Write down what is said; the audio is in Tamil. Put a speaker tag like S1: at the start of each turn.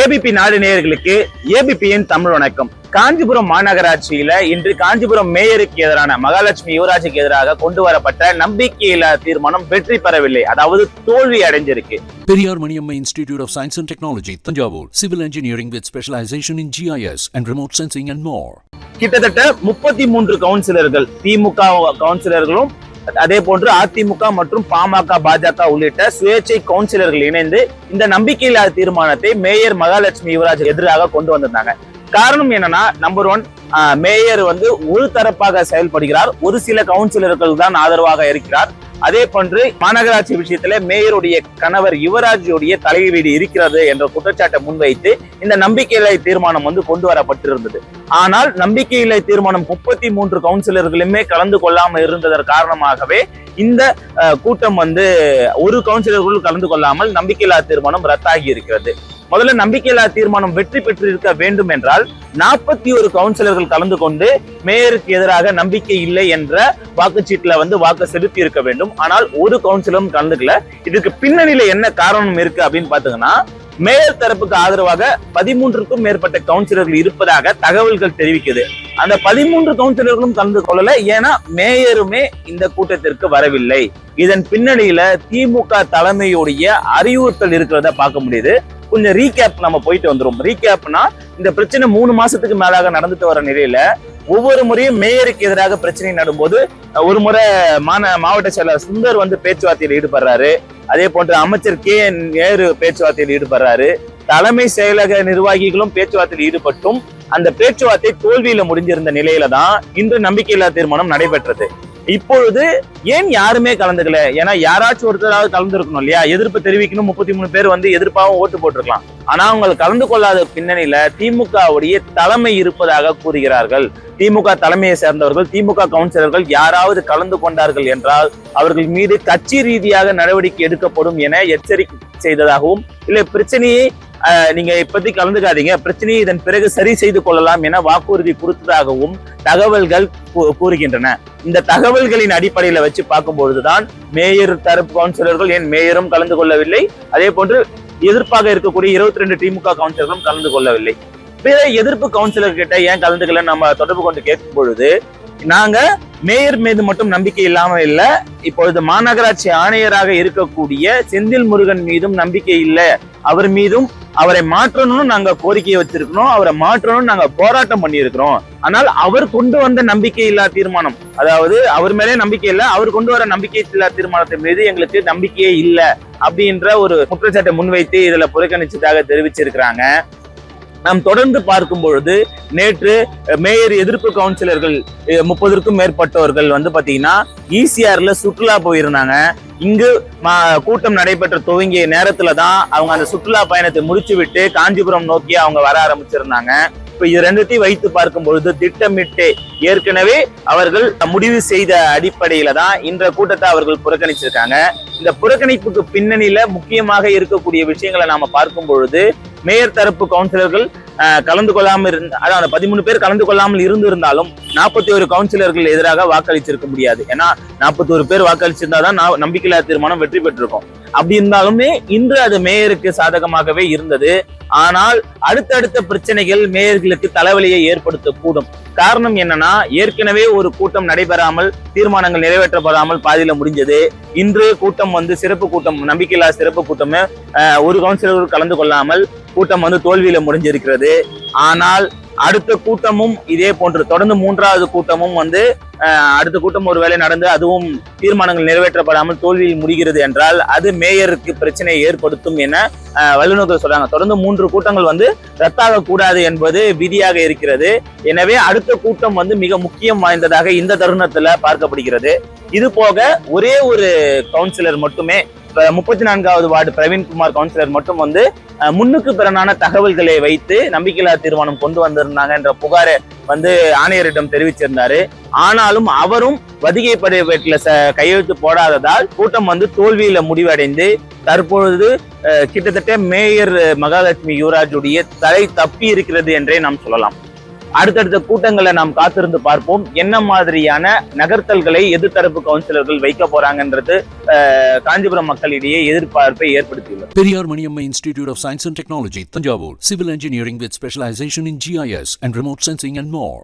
S1: ஏபிபி நாடு நேயர்களுக்கு ஏபிபியின் தமிழ் வணக்கம் காஞ்சிபுரம் மாநகராட்சியில இன்று காஞ்சிபுரம் மேயருக்கு எதிரான மகாலட்சுமி யுவராஜுக்கு எதிராக கொண்டு வரப்பட்ட நம்பிக்கையில்லா தீர்மானம் வெற்றி பெறவில்லை அதாவது தோல்வி அடைஞ்சிருக்கு
S2: Periyar Maniamma Institute of Science and Technology, Tanjavur. Civil engineering with specialization in GIS and remote sensing and more.
S1: கிட்டத்தட்ட முப்பத்தி மூன்று கவுன்சிலர்கள் திமுக கவுன்சிலர்களும் அதே போன்று அதிமுக மற்றும் பாமக பாஜக உள்ளிட்ட சுயேட்சை கவுன்சிலர்கள் இணைந்து இந்த நம்பிக்கையில்லாத தீர்மானத்தை மேயர் மகாலட்சுமி யுவராஜ் எதிராக கொண்டு வந்திருந்தாங்க. காரணம் என்னன்னா நம்பர் ஒன் மேயர் வந்து ஒரு தரப்பாக செயல்படுகிறார். ஒரு சில கவுன்சிலர்கள் தான் ஆதரவாக இருக்கிறார். அதே போன்று மாநகராட்சி விஷயத்துல மேயருடைய கணவர் யுவராஜுடைய தலையீடு இருக்கிறது என்ற குற்றச்சாட்டை முன்வைத்து இந்த நம்பிக்கையில தீர்மானம் வந்து கொண்டு வரப்பட்டிருந்தது. ஆனால் நம்பிக்கையில்லை தீர்மானம் முப்பத்தி மூன்று கவுன்சிலர்களுமே கலந்து கொள்ளாமல் இருந்ததன் காரணமாகவே இந்த கூட்டம் வந்து ஒரு கவுன்சிலர்களும் கலந்து கொள்ளாமல் நம்பிக்கையில்லா தீர்மானம் ரத்தாகி இருக்கிறது. முதல்ல நம்பிக்கையில்லா தீர்மானம் வெற்றி பெற்றிருக்க வேண்டும் என்றால் நாற்பத்தி ஒரு கவுன்சிலர்கள் கலந்து கொண்டு மேயருக்கு எதிராக நம்பிக்கை இல்லை என்ற வாக்குச்சீட்டில் வந்து வாக்கு செலுத்தி இருக்க வேண்டும். ஆனால் ஒரு கவுன்சிலரும் கலந்துக்கல. இதுக்கு பின்னணியில என்ன காரணம் இருக்கு அப்படின்னு பாத்தீங்கன்னா மேயர் தரப்புக்கு ஆதரவாக பதிமூன்றுக்கும் மேற்பட்ட கவுன்சிலர்கள் இருப்பதாக தகவல்கள் தெரிவிக்குது. அந்த பதிமூன்று கவுன்சிலர்களும் கலந்து கொள்ளல ஏன்னா மேயருமே இந்த கூட்டத்திற்கு வரவில்லை. இதன் பின்னணியில திமுக தலைமையுடைய அறிவுறுத்தல் இருக்கிறத பார்க்க முடியுது. கொஞ்சம் ரீகேப் நம்ம போயிட்டு வந்துரும் ரீகேப்னா இந்த பிரச்சனை மூணு மாசத்துக்கு மேலாக நடந்துட்டு வர நிலையில ஒவ்வொரு முறையும் மேயருக்கு எதிராக பிரச்சனை நடும்போது ஒரு முறை மாந மாவட்ட செயலர் சுந்தர் வந்து பேச்சுவார்த்தையில் ஈடுபடுறாரு. அதே போன்று அமைச்சர் கே என் நேரு பேச்சுவார்த்தையில் ஈடுபடுறாரு. தலைமை செயலக நிர்வாகிகளும் பேச்சுவார்த்தையில் ஈடுபட்டும். அந்த பேச்சுவார்த்தை தோல்வியில முடிஞ்சிருந்த நிலையில தான் இன்று நம்பிக்கையில்லா தீர்மானம் நடைபெற்றது. இப்பொழுது ஏன் யாருமே கலந்துக்கல? ஏன்னா யாராச்சும் ஒருத்தராவது கலந்துருக்கணும் இல்லையா? எதிர்ப்பு தெரிவிக்கணும். முப்பத்தி மூணு பேர் வந்து எதிர்ப்பாகவும் ஓட்டு போட்டிருக்கலாம். ஆனா அவங்க கலந்து கொள்ளாத பின்னணியில திமுகவுடைய தலைமை இருப்பதாக கூறுகிறார்கள். திமுக தலைமையை சேர்ந்தவர்கள் திமுக கவுன்சிலர்கள் யாராவது கலந்து கொண்டார்கள் என்றால் அவர்கள் மீது கட்சி ரீதியாக நடவடிக்கை எடுக்கப்படும் என எச்சரிக்கை செய்ததாகவும் இல்லை பிரச்சனையை நீங்க இப்போதைக்கு கலந்துக்காதீங்க. பிரச்சனையை இதன் பிறகு சரி செய்து கொள்ளலாம் என வாக்குறுதி கொடுத்ததாகவும் தகவல்கள் கூறுகின்றன. இந்த தகவல்களின் அடிப்படையில வச்சு பார்க்கும் பொழுதுதான் மேயர் தரப்பு கவுன்சிலர்கள் ஏன் மேயரும் கலந்து கொள்ளவில்லை. அதே போன்று எதிர்ப்பாக இருக்கக்கூடிய இருபத்தி ரெண்டு திமுக கவுன்சிலர்களும் கலந்து கொள்ளவில்லை. பிற எதிர்ப்பு கவுன்சிலர் கிட்ட ஏன் கலந்துக்கல நம்ம தொடர்பு கொண்டு கேட்கும் பொழுது நாங்க மேயர் மீது மட்டும் நம்பிக்கை இல்லாம இல்ல. இப்பொழுது மாநகராட்சி ஆணையராக இருக்கக்கூடிய செந்தில் முருகன் மீதும் நம்பிக்கை இல்லை. அவர் மீதும் அவரை மாற்றணும்னு நாங்க கோரிக்கையை வச்சிருக்கிறோம் அவரை மாற்றணும்னு நாங்க போராட்டம் பண்ணியிருக்கிறோம். ஆனால் அவர் கொண்டு வந்த நம்பிக்கை இல்லா தீர்மானம் அதாவது அவர் மேலே நம்பிக்கை இல்ல அவர் கொண்டு வர நம்பிக்கை இல்லா தீர்மானத்தின் மீது எங்களுக்கு நம்பிக்கையே இல்ல அப்படின்ற ஒரு குற்றச்சாட்டை முன்வைத்து இதுல புறக்கணிச்சதாக தெரிவிச்சிருக்கிறாங்க. நாம் தொடர்ந்து பார்க்கும் பொழுது நேற்று மேயர் எதிர்ப்பு கவுன்சிலர்கள் அஹ், முப்பதற்கும் மேற்பட்டவர்கள் வந்து பாத்தீங்கன்னா ஈசிஆர்ல சுற்றுலா போயிருந்தாங்க. இங்கு கூட்டம் நடைபெற்ற துவங்கிய நேரத்துல தான் அவங்க அந்த சுற்றுலா பயணத்தை முடிச்சு விட்டு காஞ்சிபுரம் நோக்கி அவங்க வர ஆரம்பிச்சிருந்தாங்க. இப்ப இது ரெண்டுத்தையும் வைத்து பார்க்கும் பொழுது திட்டமிட்டு ஏற்கனவே அவர்கள் முடிவு செய்த அடிப்படையில தான் இந்த கூட்டத்தை அவர்கள் புறக்கணிச்சிருக்காங்க. இந்த புறக்கணிப்புக்கு பின்னணியில முக்கியமாக இருக்கக்கூடிய விஷயங்களை நாம பார்க்கும் பொழுது மேயர் தரப்பு கவுன்சிலர்கள் அஹ், கலந்து கொள்ளாமல் இருந்த அதாவது பதிமூணு பேர் கலந்து கொள்ளாமல் இருந்திருந்தாலும் நாற்பத்தி ஒரு கவுன்சிலர்கள் எதிராக வாக்களிச்சிருக்க முடியாது. ஏன்னா நாற்பத்தி ஒரு பேர் வாக்களிச்சிருந்தாதான் தான் நம்பிக்கையில்லா தீர்மானம் வெற்றி பெற்றிருக்கும். அப்படி இருந்தாலுமே இன்று அது மேயருக்கு சாதகமாகவே இருந்தது. ஆனால் அடுத்தடுத்த பிரச்சனைகள் மேயர்களுக்கு தலைவலியை ஏற்படுத்தக்கூடும். காரணம் என்னன்னா ஏற்கனவே ஒரு கூட்டம் நடைபெறாமல் தீர்மானங்கள் நிறைவேற்றப்படாமல் பாதியில முடிஞ்சது. இன்று கூட்டம் வந்து சிறப்பு கூட்டம் நம்பிக்கையில்லா சிறப்பு கூட்டம் அஹ், ஒரு கவுன்சிலர்கள் கலந்து கொள்ளாமல் கூட்டம் வந்து தோல்வியில முடிஞ்சிருக்கிறது. ஆனால் அடுத்த கூட்டமும் இதே போன்று தொடர்ந்து மூன்றாவது கூட்டமும் வந்து அடுத்த கூட்டம் ஒருவேளை நடந்து அதுவும் தீர்மானங்கள் நிறைவேற்றப்படாமல் தோல்வியில் முடிகிறது என்றால் அது மேயருக்கு பிரச்சனையை ஏற்படுத்தும் என வல்லுநர்கள் சொல்றாங்க. தொடர்ந்து மூன்று கூட்டங்கள் வந்து ரத்தாக கூடாது என்பது விதியாக இருக்கிறது. எனவே அடுத்த கூட்டம் வந்து மிக முக்கியம் வாய்ந்ததாக இந்த தருணத்துல பார்க்கப்படுகிறது. இது போக ஒரே ஒரு கவுன்சிலர் மட்டுமே முப்பத்தி நான்காவது வார்டு பிரவீன்குமார் கவுன்சிலர் மட்டும் வந்து முன்னுக்கு பிறனான தகவல்களை வைத்து நம்பிக்கையில்லா தீர்மானம் கொண்டு வந்திருந்தாங்க என்ற புகாரை வந்து ஆணையரிடம் தெரிவிச்சிருந்தாரு. ஆனாலும் அவரும் வதிகை பதிவேட்டில் கையெழுத்து போடாததால் கூட்டம் வந்து தோல்வியில முடிவடைந்து தற்பொழுது கிட்டத்தட்ட மேயர் மகாலட்சுமி யுவராஜுடைய தலை தப்பி இருக்கிறது என்றே நாம் சொல்லலாம். அடுத்தடுத்த கூட்டங்களை நாம் காத்திருந்து பார்ப்போம் என்ன மாதிரியான நகர்த்தல்களை எதிர்த்தரப்பு கவுன்சிலர்கள் வைக்க போறாங்கன்றது காஞ்சிபுரம் மக்களிடையே எதிர்பார்ப்பை ஏற்படுத்தியுள்ளது
S2: Periyar Maniammai institute of science and technology Thanjavur civil engineering with specialisation in GIS and remote sensing and more